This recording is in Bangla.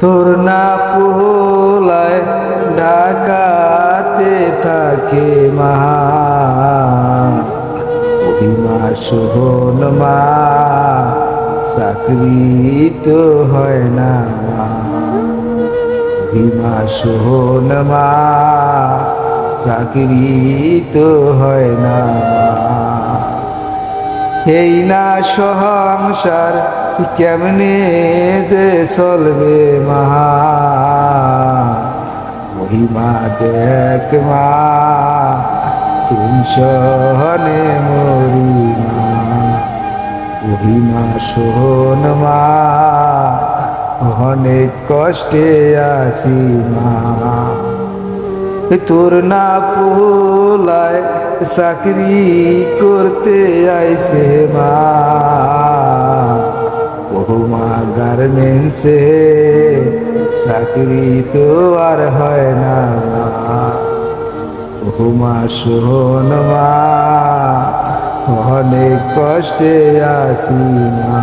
তোর না পোলায় ঢাকাতে থাকে মা ওই মা সোহন মা, চাকরি তো হয় না মা। ওই মা সোহন মা, চাকরি তো হয় না মা। এই না সংসার কেমনে যে চলবে মহা? মহিমা দেখ মা, তুমি সহনে মরি মহিমা শোন মা, অনেক কষ্টে আসি মা। তোর না পোলায় চাকরি করতে আইসে মা। গার্মেন্টসে চাকরি তো আর হয় না মা। বহুমা শোন মা অনেক কষ্টে আসি মা।